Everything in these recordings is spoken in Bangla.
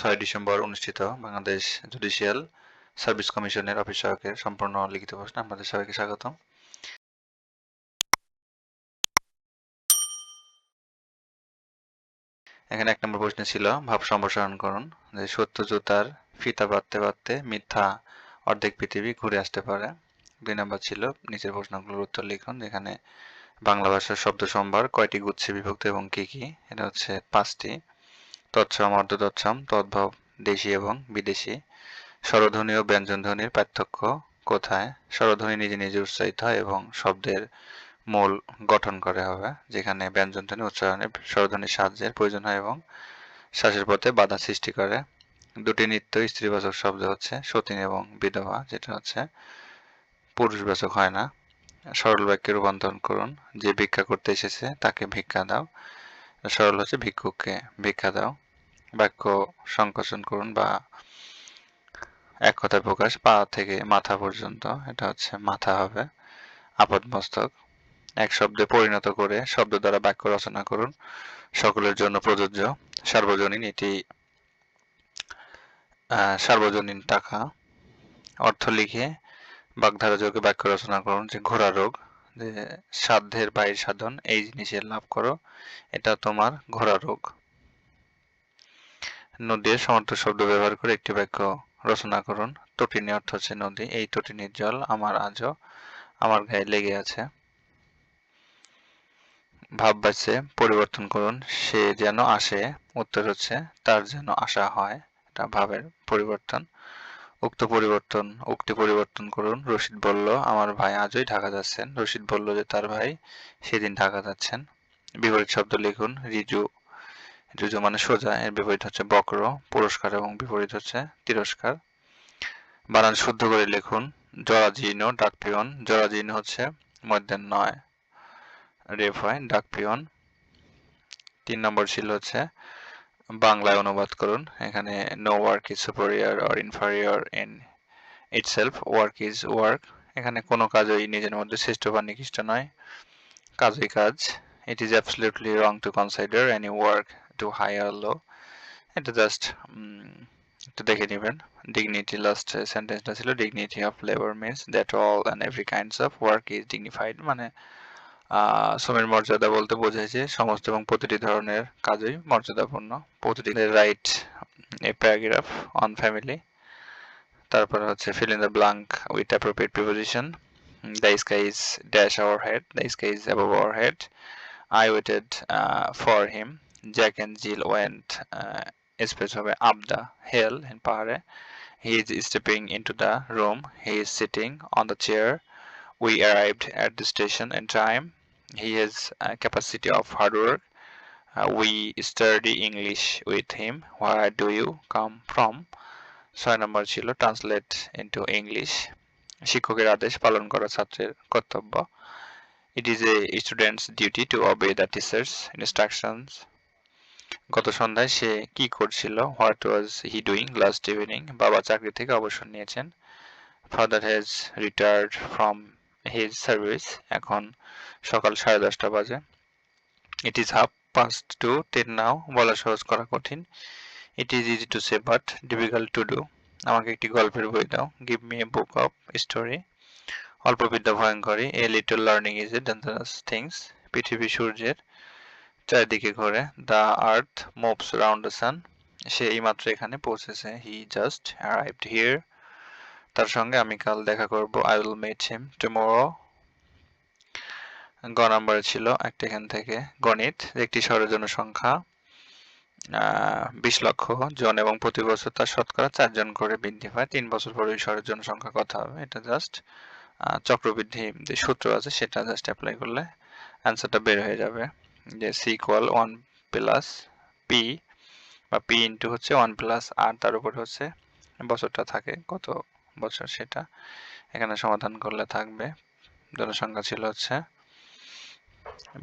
ছয় ডিসেম্বর অনুষ্ঠিত বাংলাদেশ জুডিশিয়াল সার্ভিস কমিশনের অফিস সহায়কের সম্পূর্ণ লিখিত প্রশ্ন আপনাদের সবাইকে স্বাগতম। এখানে এক নম্বর প্রশ্ন ছিল, ভাব সম্প্রসারণ করুন। যে সত্য জুতার ফিতা বাঁধতে বাঁধতে মিথ্যা অর্ধেক পৃথিবী ঘুরে আসতে পারে। দুই নম্বর ছিল, নিচের প্রশ্নগুলোর উত্তর লিখুন, যেখানে বাংলা ভাষার শব্দ সম্ভার কয়টি গুচ্ছে বিভক্ত এবং কি কি? এটা হচ্ছে পাঁচটি। তৎসম অর্ধ তৎসম তদ্ভব, দেশি এবং বিদেশি। স্বরধ্বনি ও ব্যঞ্জনধ্বনির পার্থক্য কোথায়? স্বরধ্বনি নিজে নিজে উচ্চারিত হয় এবং শব্দের মূল গঠন করে হবে, যেখানে ব্যঞ্জনধ্বনি উচ্চারণে স্বরধ্বনির সাহায্যের প্রয়োজন হয় এবং শ্বাসের পথে বাধা সৃষ্টি করে। দুটি নিত্য স্ত্রীবাচক শব্দ হচ্ছে সতীন এবং বিধবা, যেটা হচ্ছে পুরুষবাচক হয় না। সরল বাক্যে রূপান্তরণ করুন, যে ভিক্ষা করতে এসেছে তাকে ভিক্ষা দাও। সরল হচ্ছে ভিক্ষুককে ভিক্ষা দাও। বাক্য সংকোচন করুন বা এক কথায় প্রকাশ পা থেকে মাথা পর্যন্ত, এটা হচ্ছে মাথা হবে আপদ মস্তক এক শব্দে পরিণত করে শব্দ দ্বারা বাক্য রচনা করুন। সকলের জন্য প্রযোজ্য সার্বজনীন এটি সার্বজনীন টাকা। অর্থ লিখে বাগধারা যোগে বাক্য রচনা করুন যে ঘোড়া রোগ। সাধ্যের বাইর সাধন, এই জিনিসের লাভ করো। এটা তোমার ঘোড়া রোগ। নদীর সমর্থ শব্দ ব্যবহার করে একটি বাক্য রচনা করুন। তটিনী অর্থ হচ্ছে নদী। এই তটিনীর জল আমার আজও আমার গায়ে লেগে আছে। ভাব বাচ্চে পরিবর্তন করুন। সে যেন আসে, উত্তর হচ্ছে, তার যেন আসা হয়। এটা ভাবের পরিবর্তন। উক্ত পরিবর্তন, উক্তি পরিবর্তন করুন। রশিদ বলল, আমার ভাই আজই ঢাকা যাচ্ছেন। রশিদ বলল যে, তার ভাই সেদিন ঢাকা যাচ্ছেন। বিপরীত শব্দ লিখুন, রিজু। রিজু মানে সোজা, এর বিপরীত হচ্ছে বক্র, পুরস্কার এবং বিপরীত হচ্ছে তিরস্কার। বানান শুদ্ধ করে লিখুন, জরাজীর্ণ ডাকপিয়ন। জরাজীর্ণ হচ্ছে মধ্যের নয়। রেফ হয় ডাকপিয়ন। তিন নম্বর ছিল হচ্ছে বাংলায় অনুবাদ করুন। এখানে no work is superior or inferior in itself work is work এখানে কোনো কাজই নিজের মধ্যে শ্রেষ্ঠ বা নিকৃষ্ট নয়। কাজই কাজ। It is absolutely wrong to consider any work to higher low এটা জাস্ট একটু দেখে নেবেন। ডিগনিটি লাস্ট সেন্টেন্সটা ছিল dignity of labour means that all and every kinds of work is dignified মানে শ্রমের মর্যাদা বলতে বোঝায় সমস্ত এবং প্রতিটি ধরনের কাজই মর্যাদাপূর্ণ। প্রতিটি right, a paragraph, on family. তারপর হচ্ছে fill in the blank with appropriate preposition the sky is dash our head the sky is above our head I waited for him Jack and Jill went space হবে আপ দ্য হেল ইন পাহাড়ে। He is stepping into the room he is sitting on the chair we arrived at the station in time he has a capacity of hard work. Uh, we study english with him. Where do you come from? ছয় নম্বর ছিল ট্রান্সলেট ইন্টু ইংলিশ শিক্ষকের আদেশ পালন করা ছাত্রের কর্তব্য। It is a student's duty to obey the teacher's instructions গত সন্ধ্যায় সে কি করছিল? What was he doing last evening বাবা চাকরি থেকে অবসর নিয়েছেন। Father has retired from his service এখন সকাল সাড়ে দশটা বাজে। It is half past to ten now বলা সহজ, করা কঠিন। It is easy to say but difficult to do আমাকে একটি গল্পের বই দাও। Give me a book of story অল্প বিদ্যা ভয়ঙ্করী a little learning is a dangerous things পৃথিবী সূর্যের চারিদিকে ঘোরে। The earth moves round the sun সে এইমাত্র এখানে পৌঁছেছে। হি জাস্ট অ্যারাইভড হিয়ার তার সঙ্গে আমি কাল দেখা করব। I will met him tomorrow গ নম্বরে ছিল একটা এখান থেকে। গণিত, একটি শহরের জনসংখ্যা বিশ লক্ষ জন এবং প্রতি বছর তার শতকরা চারজন করে বৃদ্ধি পায়। তিন বছর পরে ওই শহরের জনসংখ্যা কত হবে, এটা জাস্ট চক্রবৃদ্ধি যে সূত্র আছে সেটা জাস্ট অ্যাপ্লাই করলে অ্যান্সারটা বের হয়ে যাবে। যে C equal one plus P বা পি ইন্টু হচ্ছে ওয়ান প্লাস আর তার উপরে হচ্ছে বছরটা থাকে কত বছর সেটা। এখানে সমাধান করলে থাকবে। জনসংখ্যা ছিল হচ্ছে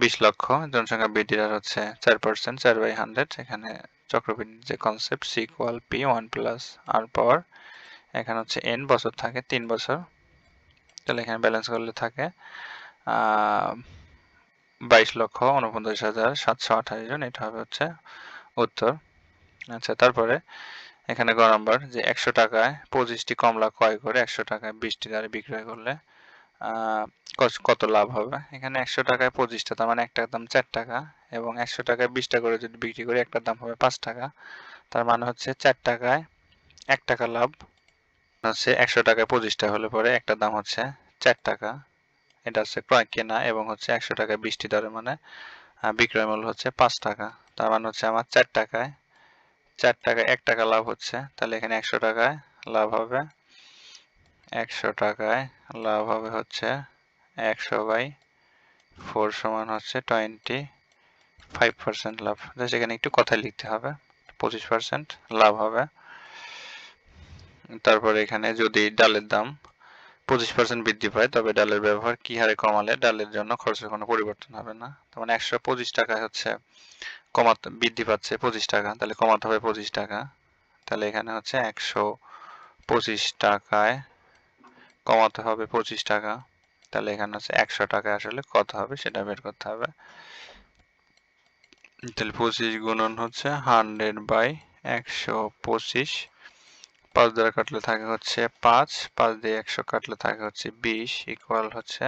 বিশ লক্ষ। জনসংখ্যা বৃদ্ধির হার হচ্ছে চার পার্সেন্ট চার বাই হান্ড্রেড এখানে চক্রবৃদ্ধির যে concept C equal P one plus R power এখানে হচ্ছে এন বছর থাকে, তিন বছর। তাহলে এখানে ব্যালেন্স করলে থাকে বাইশ লক্ষ উনপঞ্চাশ হাজার সাতশো আঠাশ জন। এটা হবে হচ্ছে উত্তর। আচ্ছা তারপরে এখানে গ নাম্বার যে একশো টাকায় পঁচিশটি কমলা ক্রয় করে একশো টাকায় বিশটি দ্বারা বিক্রয় করলে কত লাভ হবে? এখানে একশো টাকায় পঁচিশটা, তার মানে একটার দাম চার টাকা এবং একশো টাকায় বিশটা করে যদি বিক্রি করি, একটার দাম হবে পাঁচ টাকা। তার মানে হচ্ছে চার টাকায় এক টাকা লাভ, হচ্ছে একশো টাকায় পঁচিশটা হলে পরে একটার দাম হচ্ছে চার টাকা। এটা হচ্ছে ক্রয় কেনা এবং হচ্ছে একশো টাকায় বিশটি দরে মানে বিক্রয় মূল্য হচ্ছে পাঁচ টাকা। তার মানে হচ্ছে আমার চার টাকায় চার টাকায় এক টাকা লাভ হচ্ছে। তাহলে এখানে একশো টাকায় লাভ হবে। একশো টাকায় লাভ হবে হচ্ছে একশো বাই ফোর সমান হচ্ছে টোয়েন্টি ফাইভ পার্সেন্ট লাভ। জাস্ট এখানে একটু কথা লিখতে হবে। পঁচিশ পার্সেন্ট লাভ হবে। তারপরে এখানে যদি ডালের দাম পঁচিশ পার্সেন্ট বৃদ্ধি পায়, তবে ডালের ব্যবহার কি হারে কমালে ডালের জন্য খরচের কোনো পরিবর্তন হবে না। তার মানে একশো পঁচিশ টাকায় হচ্ছে কমাতে, বৃদ্ধি পাচ্ছে পঁচিশ টাকা, তাহলে কমাতে হবে পঁচিশ টাকা। তাহলে এখানে হচ্ছে একশো পঁচিশ টাকায় কমাতে হবে পঁচিশ টাকা। তাহলে এখানে হচ্ছে একশো টাকা আসলে কত হবে সেটা বের করতে হবে। তাহলে পঁচিশ গুণন হচ্ছে হান্ড্রেড বাই একশো পঁচিশ। পাঁচ দ্বারা কাটলে থাকে হচ্ছে পাঁচ পাঁচ দিয়ে একশো কাটলে থাকে হচ্ছে বিশ ইকুয়াল হচ্ছে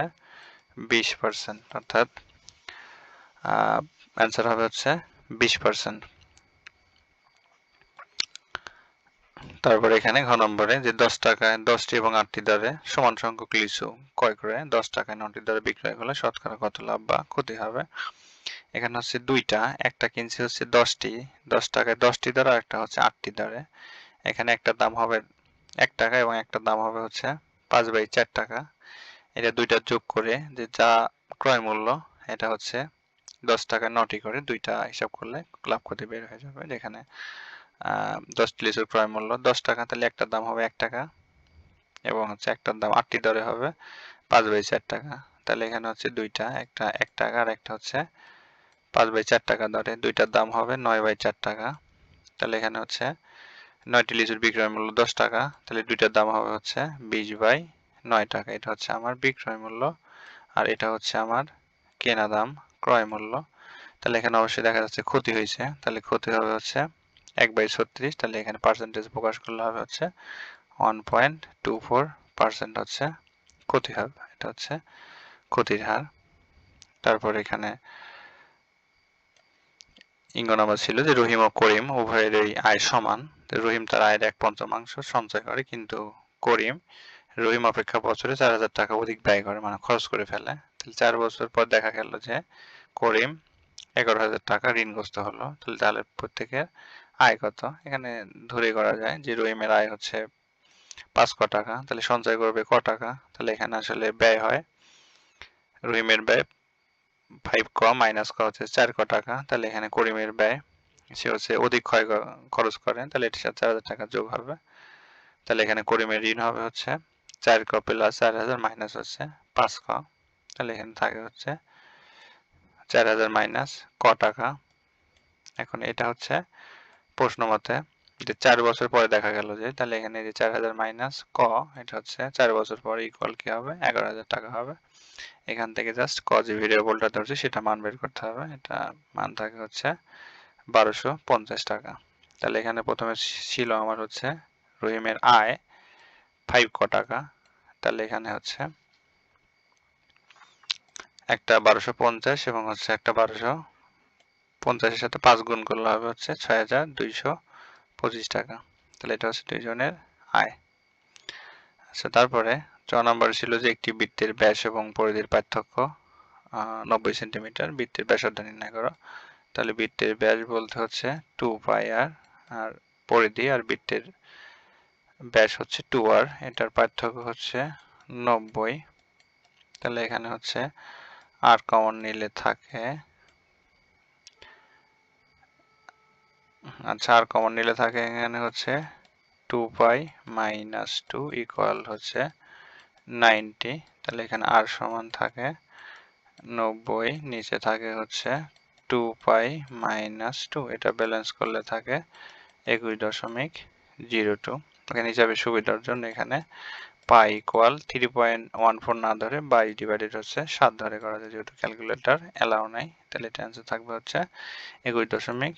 বিশ পার্সেন্ট অর্থাৎ অ্যান্সার হবে হচ্ছে বিশ পার্সেন্ট তারপরে এখানে ঘ নম্বরে যে দশ টাকায় দশটি এবং আটটি দরে সমান সংখ্যক লিচু ক্রয় করে দশ টাকায় নটি দরে বিক্রয় করলে শতকরা কত লাভ বা ক্ষতি হবে? এখানে হচ্ছে দুইটা, একটা কিনছি হচ্ছে দশটি, দশ টাকায় দশটি দরে আর একটা হচ্ছে আটটি দরে এখানে একটা দাম হবে এক টাকা এবং একটা দাম হবে হচ্ছে পাঁচ বাই চার টাকা। এটা দুইটা যোগ করে যে যা ক্রয় মূল্য, এটা হচ্ছে দশ টাকা নটি করে দুইটা হিসাব করলে লাভ ক্ষতি বের হয়ে যাবে। যেখানে দশটি লিচুর ক্রয় মূল্য, দশ টাকা তাহলে একটার দাম হবে এক টাকা এবং হচ্ছে একটার দাম আটটি দরে হবে পাঁচ বাই চার টাকা। তাহলে এখানে হচ্ছে দুইটা, একটা এক টাকা আর একটা হচ্ছে পাঁচ বাই চার টাকা দরে। দুইটার দাম হবে নয় বাই চার টাকা। তাহলে এখানে হচ্ছে নয়টি লিচুর বিক্রয় মূল্য দশ টাকা, তাহলে দুইটার দাম হবে হচ্ছে বিশ বাই নয় টাকা। এটা হচ্ছে আমার বিক্রয় মূল্য, আর এটা হচ্ছে আমার কেনা দাম, ক্রয় মূল্য। তাহলে এখানে অবশ্যই দেখা যাচ্ছে ক্ষতি হয়েছে। তাহলে ক্ষতি হবে হচ্ছে এক বাই ছত্রিশ, তাহলে এখানে পার্সেন্টেজ প্রকাশ করলে হবে হচ্ছে one point two four percent হচ্ছে ক্ষতি হবে। এটা হচ্ছে ক্ষতির হার। তারপর এখানে ইঙ্গনামা ছিল যে রহিম ও করিম উভয়েরই আয় সমান। রহিম তার আয়ের এক পঞ্চমাংশ সঞ্চয় করে, কিন্তু করিম রহিম অপেক্ষা বছরে চার হাজার টাকা অধিক ব্যয় করে মানে খরচ করে ফেলে। তাহলে চার বছর পর দেখা গেল যে করিম এগারো হাজার টাকা ঋণগ্রস্ত হলো। তাহলে তাহলে প্রত্যেকের আয় কত? এখানে ধরে করা যায় যে রহিমের আয় হচ্ছে পাঁচ ক টাকা। তাহলে সঞ্চয় করবে ক টাকা। তাহলে এখানে আসলে ব্যয় হয়। রহিমের ব্যয় ফাইভ ক মাইনাস ক হচ্ছে চার ক টাকা, তাহলে এখানে করিমের ব্যয়, সে হচ্ছে অধিক ক্ষয় খরচ করে, তাহলে এটির সাথে চার হাজার টাকা যোগ হবে। তাহলে এখানে করিমের ঋণ হবে হচ্ছে চার ক প্লাস চার হাজার মাইনাস হচ্ছে পাঁচ ক, তাহলে এখানে থাকে হচ্ছে চার হাজার মাইনাস ক টাকা। এখন এটা হচ্ছে প্রশ্ন মতে, যে চার বছর পরে দেখা গেল যে, তাহলে এখানে যে চার হাজার মাইনাস ক, এটা হচ্ছে চার বছর পরে ইকুয়াল কি হবে? এগারো হাজার টাকা হবে। এখান থেকে জাস্ট ক যে ভেরিয়েবলটা ধরছে, সেটা মান বের করতে হবে। এটা মান থাকে হচ্ছে বারোশো পঞ্চাশ টাকা। তাহলে এখানে প্রথমে ছিল আমার হচ্ছে রহিমের আয় ফাইভ ক টাকা। তাহলে এখানে হচ্ছে একটা বারোশো পঞ্চাশ এবং হচ্ছে একটা বারোশো পঞ্চাশের সাথে পাঁচ গুণ করলে হবে হচ্ছে ছয় হাজার দুইশো পঁচিশ টাকা। তাহলে এটা হচ্ছে দুইজনের আয়। আচ্ছা তারপরে ছ নম্বর ছিল যে একটি বৃত্তের ব্যাস এবং পরিধির পার্থক্য। নব্বই সেন্টিমিটার, বৃত্তের ব্যাসার্ধ নির্ণয় করো। তাহলে বৃত্তের ব্যাস বলতে হচ্ছে টু পাই আর আর পরিধি আর বৃত্তের ব্যাস হচ্ছে টু আর এটার পার্থক্য হচ্ছে নব্বই। তাহলে এখানে হচ্ছে আর কমন নিলে থাকে আচ্ছা আর কমন নিলে থাকে এখানে হচ্ছে two pi minus two equal হচ্ছে নাইনটি, তাহলে এখানে আর সমান থাকে নব্বই, নিচে থাকে হচ্ছে টু পাই মাইনাস টু এটা ব্যালেন্স করলে থাকে একুশ দশমিক জিরো টু এখানে হিসাবে সুবিধার জন্য এখানে pi equal three point one four না ধরে বাই ডিভাইডেড হচ্ছে সাত ধরে করা যায়, যেহেতু ক্যালকুলেটার অ্যালাউ নাই, তাহলে এটা অ্যান্সার থাকবে হচ্ছে একুশ দশমিক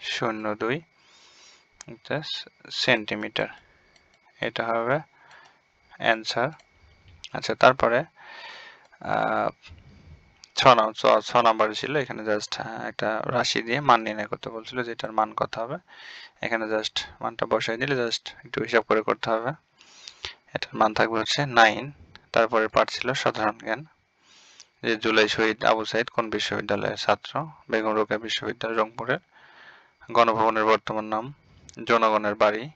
শূন্য দুই সেন্টিমিটার। এটা হবে অ্যান্সার আচ্ছা তারপরে ছ নাম, ছ- নাম্বার ছিল, এখানে জাস্ট একটা রাশি দিয়ে মান নির্ণয় করতে বলছিল যেটার মান কত হবে। এখানে জাস্ট মানটা বসাই দিলে জাস্ট একটু হিসাব করে করতে হবে। এটার মান থাকবে হচ্ছে নাইন তারপরে পাঠ ছিল সাধারণ জ্ঞান। যে জুলাই শহীদ আবু সাইদ কোন বিশ্ববিদ্যালয়ের ছাত্র? বেগম রোকেয়া বিশ্ববিদ্যালয়, রংপুরের। গণভবনের বর্তমান নাম, জনগণের বাড়ি।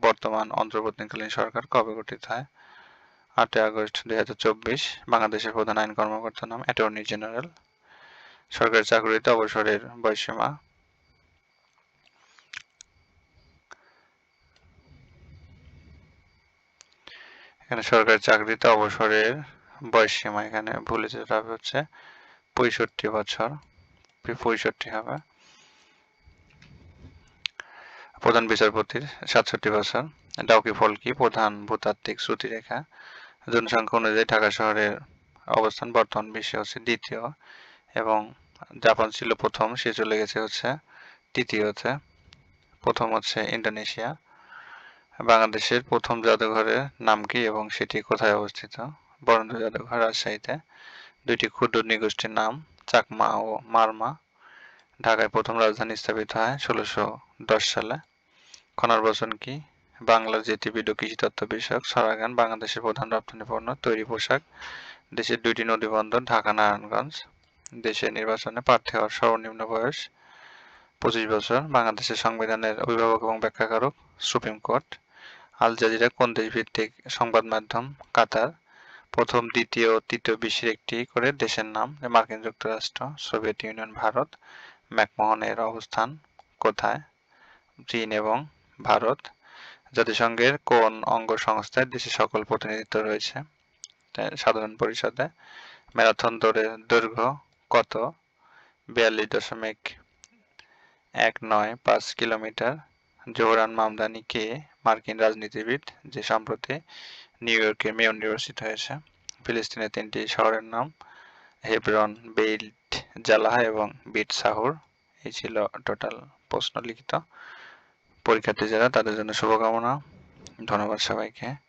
বর্তমান অন্তর্বর্তীকালীন সরকার কবে গঠিত হয়? আটই আগস্ট দুই হাজার চব্বিশ, বাংলাদেশের প্রধান আইন কর্মকর্তার নাম অ্যাটর্নি জেনারেল। সরকারি চাকরিতে অবসরের বয়সীমা এখানে সরকারি চাকরিতে অবসরের বয়সীমা এখানে ভুলে যেতে হবে হচ্ছে পঁয়ষট্টি বছর। পঁয়ষট্টি হবে। প্রধান বিচারপতির সাতষট্টি বছর। ডাউকি ফলকি প্রধান ভূতাত্ত্বিক শ্রুতিরেখা। জনসংখ্যা অনুযায়ী ঢাকা শহরের অবস্থান বর্তমান বিশ্বে হচ্ছে দ্বিতীয় এবং জাপান ছিল প্রথম, সে চলে গেছে হচ্ছে তৃতীয়তে। প্রথম হচ্ছে ইন্দোনেশিয়া। বাংলাদেশের প্রথম জাদুঘরের নাম কি এবং সেটি কোথায় অবস্থিত? বরেন্দ্র জাদুঘর রাজশাহীতে। দুইটি ক্ষুদ্র নৃগোষ্ঠীর নাম চাকমা ও মারমা। ঢাকায় প্রথম রাজধানী স্থাপিত হয় ষোলোশো দশ সালে। খনার বচন কি? বাংলার জেটিভিড ও কৃষিতত্ত্ব বিষয়ক সরাগান বাংলাদেশের প্রধান রপ্তানি পণ্য, তৈরি পোশাক, দেশের দুইটি নদীবন্দর, ঢাকা, নারায়ণগঞ্জ। দেশের নির্বাচনে প্রার্থী হওয়ার সর্বনিম্ন বয়স পঁচিশ বছর। বাংলাদেশের সংবিধানের অভিভাবক এবং ব্যাখ্যাকারক, সুপ্রিম কোর্ট। আল জাজিরা কোন দেশ ভিত্তিক সংবাদ মাধ্যম? কাতার। প্রথম, দ্বিতীয় তৃতীয় বিশ্বের একটি করে দেশের নাম। মার্কিন যুক্তরাষ্ট্র, সোভিয়েত ইউনিয়ন, ভারত। ম্যাকমোহনের অবস্থান কোথায়? চীন এবং ভারত। জাতিসংঘের কোন অঙ্গ সংস্থায় দেশের সকল প্রতিনিধিত্ব রয়েছে? সাধারণ পরিষদে। ম্যারাথন দৌড়ের দৈর্ঘ্য কত? বিয়াল্লিশ দশমিক এক নয় পাঁচ কিলোমিটার। জোহরান মামদানি কে? মার্কিন রাজনীতিবিদ, যে সম্প্রতি নিউ ইয়র্কের মেয়র নির্বাচিত হয়েছে। ফিলিস্তিনের তিনটি শহরের নাম হেব্রন বেইল্ট জালাহা এবং বিট সাহুর। এই ছিল টোটাল প্রশ্ন লিখিত পরীক্ষার্থী যারা তাদের জন্য শুভকামনা। ধন্যবাদ সবাইকে।